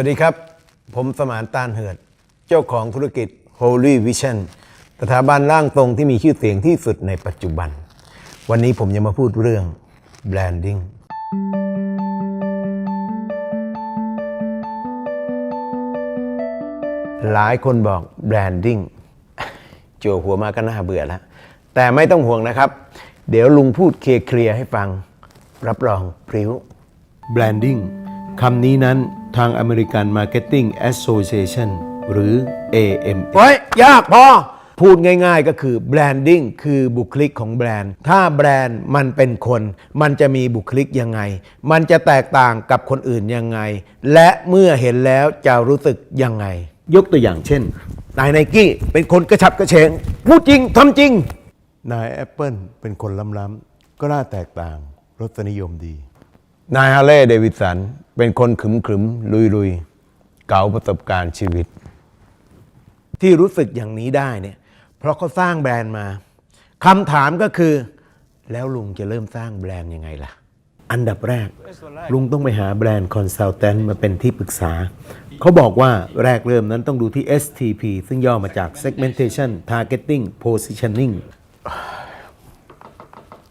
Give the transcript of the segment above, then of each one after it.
วัสดีครับ ผมสมานตานเหิด เจ้าของธุรกิจ Holy Vision สถาบันร่างตรงที่มีชื่อเสียงที่สุดในปัจจุบัน วันนี้ผมจะมาพูดเรื่อง branding หลายคนบอก branding จัวหัวมาก็น่าเบื่อแล้ว แต่ไม่ต้องห่วงนะครับ เดี๋ยวลุงพูดเคลียร์ให้ฟัง รับรองพริ้ว Branding คำนี้นั้นทาง American Marketing Association หรือ AM เฮ้ย ยากพอ พูดง่ายๆก็คือ branding คือบุคลิกของแบรนด์ ถ้าแบรนด์มันเป็นคน มันจะมีบุคลิกยังไง มันจะแตกต่างกับคนอื่นยังไง และเมื่อเห็นแล้วจะรู้สึกยังไง ยกตัวอย่างเช่น นายไนกี้เป็นคนกระฉับกระเฉง พูดจริงทำจริง นายแอปเปิลเป็นคนล้ำๆก็น่าแตกต่างรสนิยมดี นายฮาร์เลย์เดวิดสัน เป็นคนขึมขึมลุยลุยเก่าประสบการณ์ชีวิต ที่รู้สึกอย่างนี้ได้เนี่ยเพราะเขาสร้างแบรนด์มาคำถามก็คือ แล้วลุงจะเริ่มสร้างแบรนด์ยังไงล่ะ อันดับแรก ลุงต้องไปหาแบรนด์คอนซัลแทนมาเป็นที่ปรึกษา เขาบอกว่าแรกเริ่มนั้นต้องดูที่ STP ซึ่งย่อมาจาก Segmentation Targeting Positioning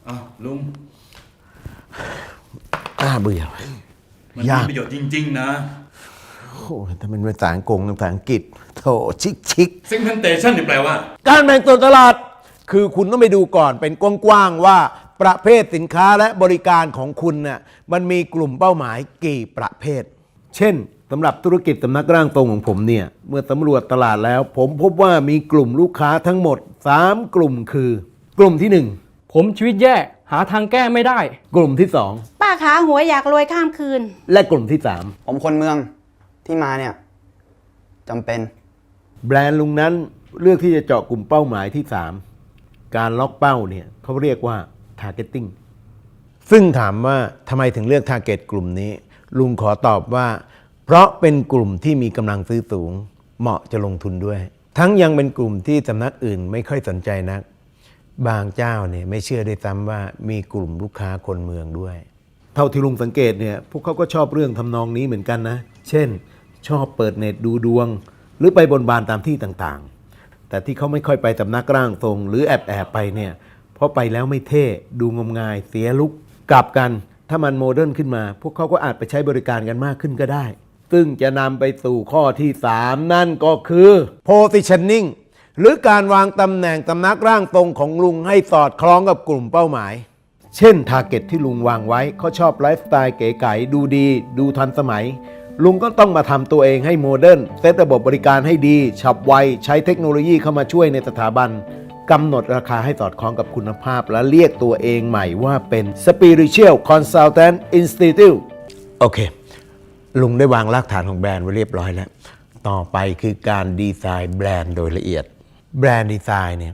อ้าวลุง อ้าเบื่อ มันยากมีประโยชน์จริง ๆ นะ โอ้ยถ้าเป็นภาษาอังกฤษภาษาอังกฤษโถชิกชิก segmentation นี่แปลว่า การแบ่งตัวตลาด คือคุณต้องไปดูก่อนเป็นกว้างๆว่าประเภทสินค้าและบริการของคุณน่ะมันมีกลุ่มเป้าหมายกี่ประเภท เช่นสำหรับธุรกิจสำนักร่างทรงของผมเนี่ย เมื่อสำรวจตลาดแล้ว ผมพบว่ามีกลุ่มลูกค้าทั้งหมด 3 กลุ่มคือ กลุ่มที่ ผมชีวิตแย่ หาทางแก้ไม่ได้1กลุ่มที่ ป้าขาหัวอยากรวยข้ามคืน 2 และกลุ่มที่ ผมคนเมืองที่มาเนี่ยจำเป็น 3 แบรนด์ลุงนั้นเลือกที่จะเจาะกลุ่มเป้าหมายที่ 3 การล็อกเป้าเนี่ยเขาเรียกว่า targeting ซึ่งถามว่าทำไมถึงเลือกทาร์เก็ตกลุ่มนี้ ลุงขอตอบว่า เพราะเป็นกลุ่มที่มีกำลังซื้อสูง เหมาะจะลงทุนด้วย ทั้งยังเป็นกลุ่มที่สำนักอื่นไม่ค่อยสนใจนัก บางเจ้าเนี่ยไม่เชื่อด้วยซ้ำว่ามีกลุ่มลูกค้าคนเมืองด้วย เท่าที่ลุงสังเกตเนี่ยพวกเขาก็ชอบเรื่องทำนองนี้เหมือนกันนะ เช่น ชอบเปิดเน็ตดูดวง หรือไปบนบานตามที่ต่างๆ แต่ที่เขาไม่ค่อยไปสำนักร่างทรง หรือแอบแอบไปเนี่ยเพราะไปแล้วไม่เท่ดูงมงายเสียลุกกลับกันถ้ามันโมเดิร์นขึ้นมา พวกเขาก็อาจไปใช้บริการกันมากขึ้นก็ได้ ซึ่งจะนำไปสู่ข้อที่ 3 นั่นก็คือ positioning หรือการวางตำแหน่งตำนักร่างตรงของลุงให้สอดคล้องกับกลุ่มเป้าหมาย เช่นทาร์เก็ตที่ลุงวางไว้เขาชอบไลฟ์สไตล์เก๋ไก๋ดูดี ดูทันสมัย ลุงก็ต้องมาทำตัวเองให้โมเดิร์นเซตระบบบริการให้ดีฉับไว ใช้เทคโนโลยีเข้ามาช่วยในสถาบันกำหนดราคาให้สอดคล้องกับคุณภาพ และเรียกตัวเองใหม่ว่าเป็น Spiritual Consultant Institute โอเค ลุงได้วางรากฐานของแบรนด์ไว้เรียบร้อยแล้ว ต่อไปคือการดีไซน์แบรนด์โดยละเอียด แบรนด์ดีไซน์เนี่ย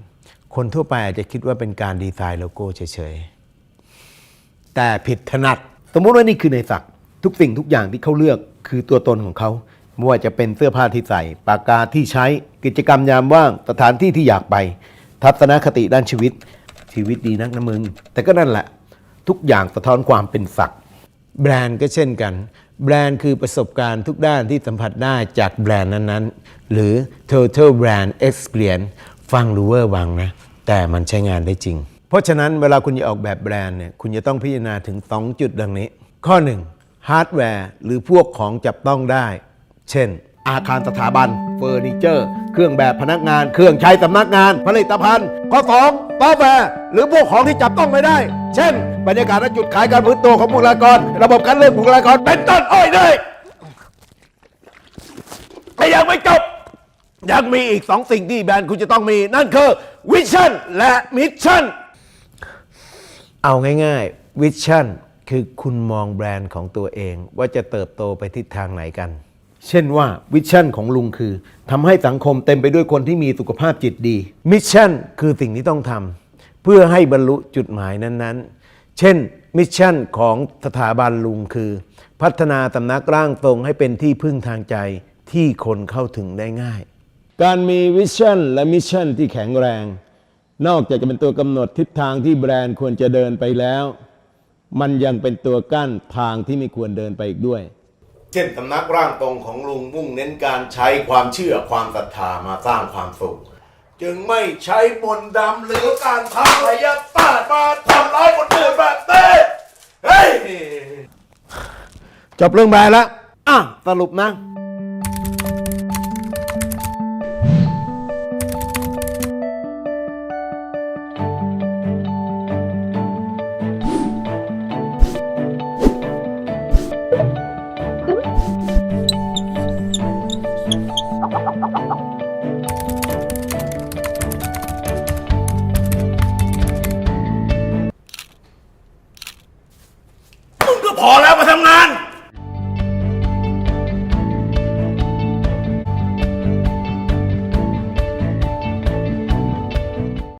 คนทั่วไปอาจจะคิดว่าเป็นการดีไซน์โลโก้เฉยๆ แต่ผิดถนัด สมมติว่านี่คือในศักทุกสิ่งทุกอย่างที่เขาเลือกคือตัวตนของเขาไม่ว่าจะเป็นเสื้อผ้าที่ใส่ ปากกาที่ใช้กิจกรรมยามว่าง สถานที่ที่อยากไป ทัศนคติด้านชีวิต ชีวิตดีนักนะมึง แต่ก็นั่นแหละ ทุกอย่างสะท้อนความเป็นศัก แบรนด์ก็เช่นกัน แบรนด์คือประสบการณ์ทุกด้านที่สัมผัสได้จากแบรนด์นั้นๆ หรือ total brand experience ฟังดูเวอร์วังนะ แต่มันใช้งานได้จริง เพราะฉะนั้นเวลาคุณจะออกแบบแบรนด์เนี่ยคุณจะต้องพิจารณาถึง 2 จุดดังนี้ ข้อ 1 ฮาร์ดแวร์หรือพวกของจับต้องได้ เช่น อาคารสถาบัน เฟอร์นิเจอร์ เครื่องแบบพนักงาน เครื่องใช้สำนักงาน ผลิตภัณฑ์ ข้อ2ซอฟต์แวร์หรือพวกของที่จับต้องไม่ได้ เช่น บรรยากาศและจุดขายการพื้นตัวของบุคลากร ระบบการเลือกบุคลากรเป็นต้นอ้อยเลยแต่ยังไม่จบยังมีอีกสองสิ่งที่แบรนด์คุณจะต้องมี นั่นคือวิชั่นและมิชชั่นเอาง่ายๆวิชั่นคือคุณมองแบรนด์ของตัวเองว่าจะเติบโตไปทิศทางไหนกัน เช่นว่าวิชั่นของลุงคือทำให้สังคมเต็มไปด้วยคนที่มีสุขภาพจิตดี มิชชั่นคือสิ่งที่ต้องทำเพื่อให้บรรลุจุดหมายนั้นๆ เช่น มิชชั่นของสถาบันลุงคือ พัฒนาสำนักร่างทรงให้เป็นที่พึ่งทางใจที่คนเข้าถึงได้ง่าย การมีวิชั่นและมิชชั่นที่แข็งแรง นอกจากจะเป็นตัวกำหนดทิศทางที่แบรนด์ควรจะเดินไปแล้ว มันยังเป็นตัวกั้นทางที่ไม่ควรเดินไปอีกด้วย เช่นสำนักร่างทรงของลุงมุ่งเน้นการใช้ความเชื่อความศรัทธามาสร้างความสุข จึงไม่ใช้มนต์ดำหรือการทำพยาศาสตร์มาทำร้ายคนอื่นแบบนี้เฮ้ยจบเรื่องแบรนด์แล้วอะสรุปนะ พอแล้วมาทำงาน